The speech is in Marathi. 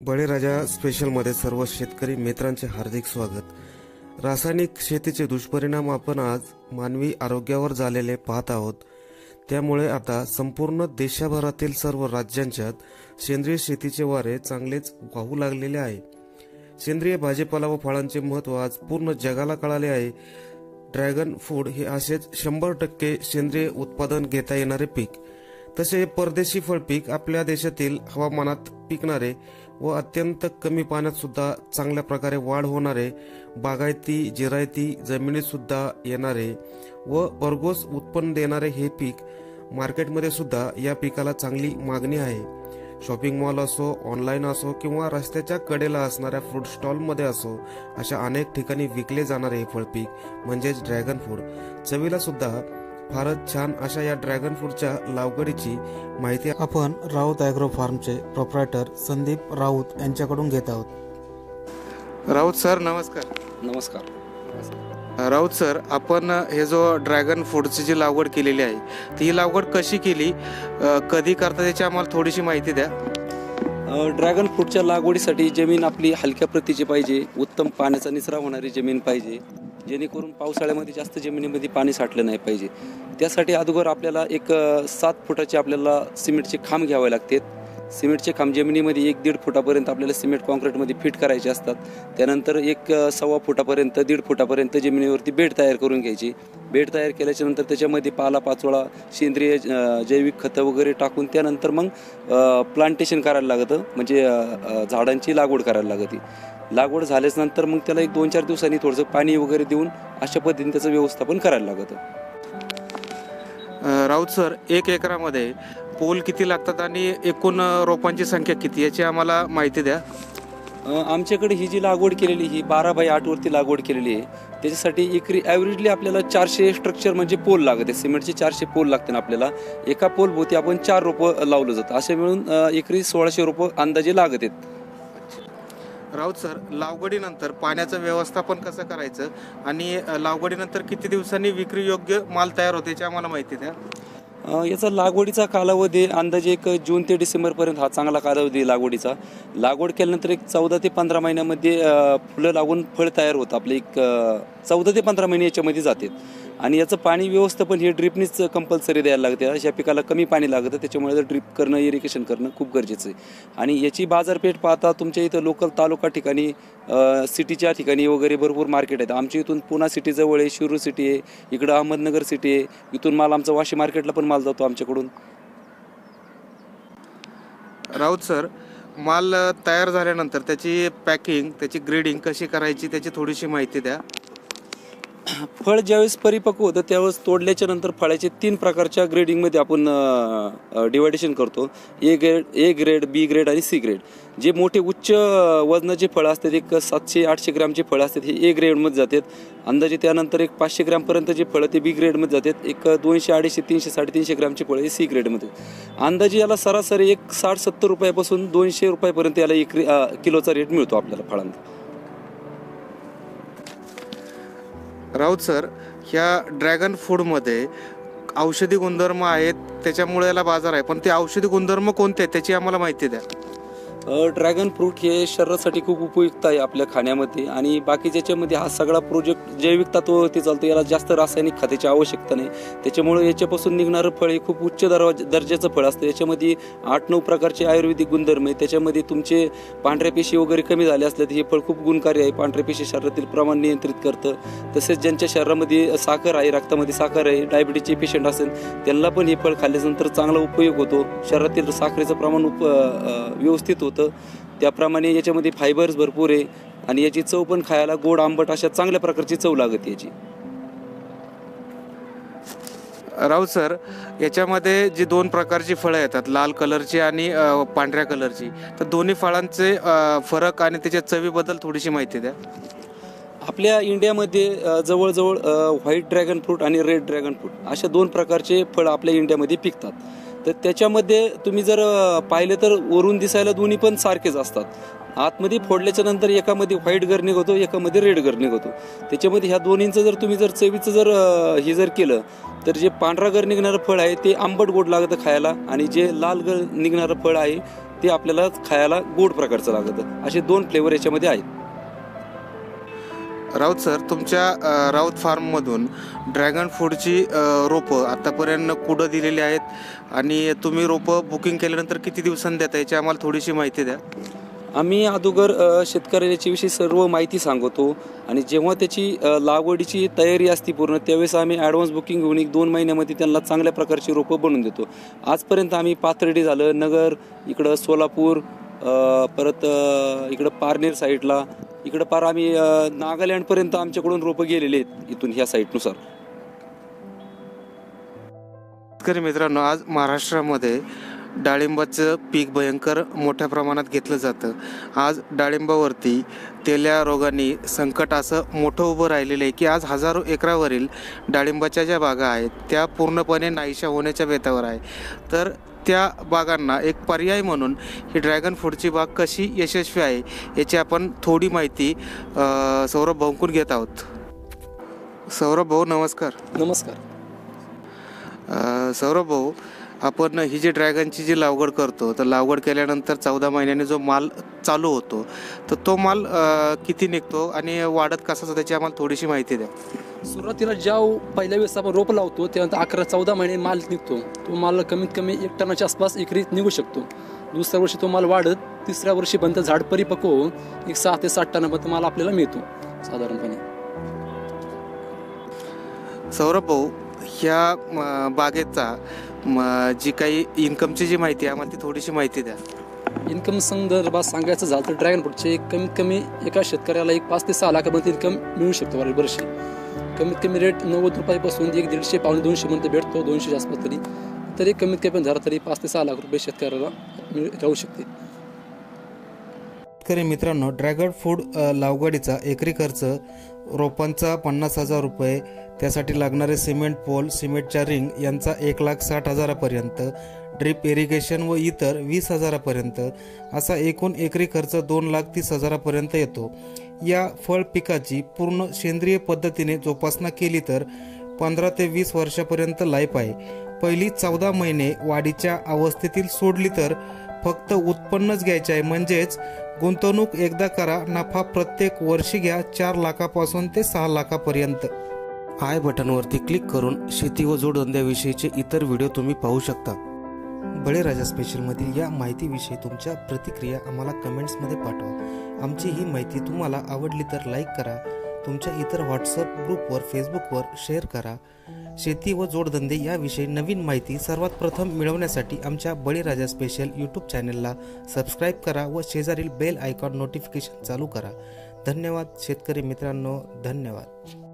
बळीराजा स्पेशलमध्ये सर्व शेतकरी मित्रांचे हार्दिक स्वागत. रासायनिक शेतीचे दुष्परिणाम आपण आज मानवी आरोग्यावर झालेले पाहत आहोत. त्यामुळे आता संपूर्ण देशभरातील सर्व राज्यांच्यात सेंद्रिय शेतीचे वारे चांगलेच वाहू लागलेले आहे. सेंद्रिय भाजीपाला व फळांचे महत्त्व आज पूर्ण जगाला कळाले आहे. ड्रॅगन फूड हे असेच शंभर टक्के सेंद्रिय उत्पादन घेता येणारे पीक. तसे परदेशी फळपीक आपल्या देशातील हवामानात पिकणारे व अत्यंत कमी पाण्यात सुद्धा चांगल्या प्रकारे वाढ होणारे बागायती जिरायती जमिनीत सुद्धा येणारे व भरघोस उत्पन्न देणारे हे पीक मार्केटमध्ये सुद्धा या पिकाला चांगली मागणी आहे. शॉपिंग मॉल असो ऑनलाईन असो किंवा रस्त्याच्या कडेला असणाऱ्या फ्रूट स्टॉलमध्ये असो अशा अनेक ठिकाणी विकले जाणारे हे फळपीक म्हणजेच ड्रॅगन फ्रूट चवीला सुद्धा फारच छान अशा या ड्रॅगन फ्रूटच्या लागवडीची माहिती आपण राऊत ॲग्रो फार्मचे प्रोप्रायटर संदीप राऊत यांच्याकडून घेत आहोत. राऊत सर नमस्कार. नमस्कार. राऊत सर आपण हे जो ड्रॅगन फ्रूटची जी लागवड केलेली आहे ती ही लागवड कशी केली? कधी करता त्याची आम्हाला थोडीशी माहिती द्या. ड्रॅगन फ्रूटच्या लागवडीसाठी जमीन आपली हलक्या प्रतीची पाहिजे उत्तम पाण्याचा निचरा होणारी जमीन पाहिजे. जेणेकरून पावसाळ्यामध्ये जास्त जमिनीमध्ये पाणी साठलं नाही पाहिजे. त्यासाठी अगोदर आपल्याला एक सात फुटाचे आपल्याला सिमेंटचे खांब घ्यावे लागतात. सिमेंटचे खांब जमिनीमध्ये एक दीड फुटापर्यंत आपल्याला सिमेंट कॉन्क्रीटमध्ये फिट करायचे असतात. त्यानंतर एक सव्वा फुटापर्यंत दीड फुटापर्यंत जमिनीवरती बेड तयार करून घ्यायची. बेड तयार केल्याच्यानंतर त्याच्यामध्ये पाला पाचोळा सेंद्रिय जैविक खतं वगैरे टाकून त्यानंतर मग प्लांटेशन करायला लागतं. म्हणजे झाडांची लागवड करायला लागते. लागवड झाल्याच नंतर मग त्याला एक दोन चार दिवसांनी थोडंसं पाणी वगैरे देऊन अशा पद्धतीने त्याचं व्यवस्थापन करायला लागतं. राऊत सर एक एकरामध्ये पोल किती लागतात आणि एकूण रोपांची संख्या किती याची आम्हाला माहिती द्या. आमच्याकडे ही जी लागवड केलेली ही बारा बाय आठ वरती लागवड केलेली आहे त्याच्यासाठी एकरी ॲव्हरेजली आपल्याला चारशे स्ट्रक्चर म्हणजे पोल लागते सिमेंटचे चारशे पोल लागते ना आपल्याला. एका पोल भोवती आपण चार रोपं लावलं जातं. असे मिळून एकरी सोळाशे रोपं अंदाजे लागत आहेत. राऊत सर लागवडीनंतर पाण्याचं व्यवस्थापन कसं करायचं? आणि लागवडीनंतर किती दिवसांनी विक्री योग्य माल तयार होते याची आम्हाला माहिती द्या. याचा लागवडीचा कालावधी अंदाजे एक जून ते डिसेंबरपर्यंत हा चांगला कालावधी लागवडीचा. लागवड केल्यानंतर एक चौदा ते पंधरा महिन्यामध्ये फुलं लागून फळ तयार होतं. आपले एक चौदा ते पंधरा महिने याच्यामध्ये जातात आणि याचं पाणी व्यवस्थापन हे ड्रिपनीच कंपल्सरी द्यायला लागते. अशा पिकाला कमी पाणी लागतं त्याच्यामुळे ड्रिप करणं इरिगेशन करणं खूप गरजेचं आहे. आणि याची बाजारपेठ पाहता तुमच्या इथं लोकल तालुका ठिकाणी सिटीच्या ठिकाणी वगैरे भरपूर मार्केट आहेत. आमच्या इथून पुणा सिटीजवळ आहे शिरूर सिटी आहे इकडं अहमदनगर सिटी आहे. इथून माल आमचा वाशी मार्केटला पण माल जातो आमच्याकडून. राऊत सर माल तयार झाल्यानंतर त्याची पॅकिंग त्याची ग्रेडिंग कशी करायची त्याची थोडीशी माहिती द्या. फळ ज्यावेळेस परिपक्व होतं त्यावेळेस तोडल्याच्या नंतर फळाचे तीन प्रकारच्या ग्रेडिंगमध्ये आपण डिवायडेशन करतो. A grade A grade B grade आणि सी ग्रेड जे मोठे उच्च वजनाचे फळं असतात एक सातशे आठशे ग्रॅमचे फळं असतात हे ए ग्रेडमध्ये जातात. अंदाजे त्यानंतर एक पाचशे ग्रॅमपर्यंत जे फळं ते बी ग्रेडमध्ये जातात. एक दोनशे अडीचशे तीनशे साडेतीनशे ग्रॅमचे फळं हे सी ग्रेडमध्ये अंदाजे याला सरासरी एक साठ सत्तर रुपयापासून दोनशे रुपयापर्यंत याला एक किलोचा रेट मिळतो आपल्याला फळांचा राऊत सर ह्या ड्रॅगन फूडमध्ये औषधी गुणधर्म आहेत त्याच्यामुळे याला बाजार आहे. पण ते औषधी गुणधर्म कोणते आहेत त्याची आम्हाला माहिती द्या. ड्रॅगन फ्रूट हे शरीरासाठी खूप उपयुक्त आहे आपल्या खाण्यामध्ये आणि बाकी ज्याच्यामध्ये हा सगळा प्रोजेक्ट जैविक तत्ववरती चालतो याला जास्त रासायनिक खताची आवश्यकता नाही. त्याच्यामुळे याच्यापासून निघणारं फळ हे खूप उच्च दर दर्जाचं फळ असतं. याच्यामध्ये आठ नऊ प्रकारचे आयुर्वेदिक गुणधर्म आहे त्याच्यामध्ये तुमचे पांढऱ्या पेशी वगैरे कमी झाले असले तर हे फळ खूप गुणकारी आहे. पांढऱ्या पेशी शरीरातील प्रमाण नियंत्रित करतं. तसेच ज्यांच्या शरीरामध्ये साखर आहे रक्तामध्ये साखर आहे डायबिटीजचे पेशंट असेल त्यांना पण हे फळ खाल्ल्यानंतर चांगला उपयोग होतो. शरीरातील साखरेचं प्रमाण उप व्यवस्थित होतं. त्याप्रमाणे याच्यामध्ये फायबर्स भरपूर आहे आणि याची चव पण खायला गोड आंबट अशा चांगल्या प्रकारची चव लागते याची. राऊत सर याच्यामध्ये जी दोन प्रकारची फळं येतात लाल कलरची आणि पांढऱ्या कलरची तर दोन्ही फळांचे फरक आणि त्याच्या चवीबद्दल थोडीशी माहिती द्या. आपल्या इंडियामध्ये जवळजवळ व्हाईट ड्रॅगन फ्रूट आणि रेड ड्रॅगन फ्रूट अशा दोन प्रकारचे फळं आपल्या इंडियामध्ये पिकतात. तर त्याच्यामध्ये तुम्ही जर पाहिलं तर वरून दिसायला दोन्ही पण सारखेच असतात. आतमध्ये फोडल्याच्या नंतर एकामध्ये व्हाईट गर निघतो एकामध्ये रेड गर निघतो. त्याच्यामध्ये ह्या दोन्हींचं जर तुम्ही जर चवीचं जर हे जर केलं तर जे पांढरा गर निघणारं फळ आहे ते आंबट गोड लागतं खायला आणि जे लाल गर निघणारं फळ आहे ते आपल्याला खायला गोड प्रकारचं लागतं. असे दोन फ्लेवर याच्यामध्ये आहेत. राऊत सर तुमच्या राऊत फार्ममधून ड्रॅगन फ्रूटची रोपं आत्तापर्यंत कुठं दिलेली आहेत? आणि तुम्ही रोपं बुकिंग केल्यानंतर किती दिवसांनी देता याची आम्हाला थोडीशी माहिती द्या. आम्ही अगोदर शेतकऱ्याच्याविषयी विषयी सर्व माहिती सांगतो आणि जेव्हा त्याची लागवडीची तयारी असते पूर्ण त्यावेळेस आम्ही ॲडव्हान्स बुकिंग घेऊन एक दोन महिन्यामध्ये त्यांना चांगल्या प्रकारची रोपं बनवून देतो. आजपर्यंत आम्ही पाथर्डी झालं नगर इकडं सोलापूर परत इकडं पारनेर साईडला इकडं पार आम्ही नागालँडपर्यंत आमच्याकडून रोपं गेलेले आहेत इथून ह्या साईटनुसार. शेतकरी मित्रांनो आज महाराष्ट्रामध्ये डाळिंबाचं पीक भयंकर मोठ्या प्रमाणात घेतलं जातं. आज डाळिंबावरती तेल्या रोगाने संकट असं मोठं उभं राहिलेलं आहे की आज हजारो एकरावरील डाळिंबाच्या ज्या बागा आहेत त्या पूर्णपणे नाहीशा होण्याच्या बेतावर आहे. तर त्या बागांना एक पर्याय म्हणून ही ड्रॅगन फ्रूटची बाग कशी यशस्वी आहे याची आपण थोडी माहिती सौरभ भाऊंकून घेत आहोत. सौरभ भाऊ नमस्कार. नमस्कार. सौरभ भाऊ आपण ही जी ड्रॅगनची जी लागवड करतो तर लागवड केल्यानंतर चौदा महिन्याने जो माल चालू होतो तर तो माल किती निघतो आणि वाढत कसा त्याची आम्हाला थोडीशी माहिती द्या. सुरुवातीला ज्या पहिल्या वेळेस आपण रोप लावतो त्यानंतर अकरा चौदा महिने माल निघतो. तो माल कमीत कमी एक टनाच्या आसपास एकरी निघू शकतो. दुसऱ्या वर्षी तो माल वाढत तिसऱ्या वर्षीपर्यंत झाड परिपक्व होऊन एक सहा ते सात टनापर्यंत माल आपल्याला मिळतो साधारणपणे. सौरभ भाऊ ह्या बागेचा म, जी काही इन्कमची जी माहिती आहे आम्हाला ती थोडीशी माहिती द्या. इन्कम संदर्भात सांगायचं झालं तर ड्रॅगन फ्रूटचे कमीत कमी एका शेतकऱ्याला एक पाच ते सहा लाखापर्यंत इन्कम मिळू शकतो वाढ वर्षी. कमीत कमी रेट नव्वद रुपयापासून एक दीडशे पावणे दोनशे पर्यंत भेटतो दोनशे आसपास तरी. तरी कमीत कमी झाला तरी पाच ते सहा लाख रुपये शेतकऱ्याला मिळ राहू शकते. शेतकरी मित्रांनो ड्रॅगन फूड लावगाडीचा एकरी खर्च रोपांचा पन्नास हजार रुपये. त्यासाठी लागणारे सिमेंट पोल सिमेंटच्या रिंग यांचा एक लाख साठ हजारापर्यंत. ड्रीप इरिगेशन व इतर वीस हजारापर्यंत. असा एकूण एकरी खर्च दोन लाख तीस हजारापर्यंत येतो. या फळ पिकाची पूर्ण सेंद्रिय पद्धतीने जोपासना केली तर पंधरा ते वीस वर्षापर्यंत लाईफ आहे. पहिली चौदा महिने वाढीच्या अवस्थेतील सोडली तर फक्त उत्पन्नच घ्यायचे आहे. म्हणजेच गुंतवणूक एकदा करा नफा प्रत्येक वर्षी घ्या चार लाखापासून ते सहा लाखापर्यंत. आय बटनवरती क्लिक करून शेती व जोडधंद्याविषयीचे इतर व्हिडिओ तुम्ही पाहू शकता. बळीराजा स्पेशलमधील या माहितीविषयी तुमच्या प्रतिक्रिया आम्हाला कमेंट्समध्ये पाठवा. आमची ही माहिती तुम्हाला आवडली तर लाईक करा तुमच्या इतर व्हॉट्सअप ग्रुपवर फेसबुकवर शेअर करा. शेती व जोडधंदे याविषयी नवीन माहिती सर्वात प्रथम मिळवण्यासाठी आमच्या बळीराजा स्पेशल यूट्यूब चॅनलला सबस्क्राईब करा व शेजारील बेल आयकॉन नोटिफिकेशन चालू करा. धन्यवाद शेतकरी मित्रांनो. धन्यवाद.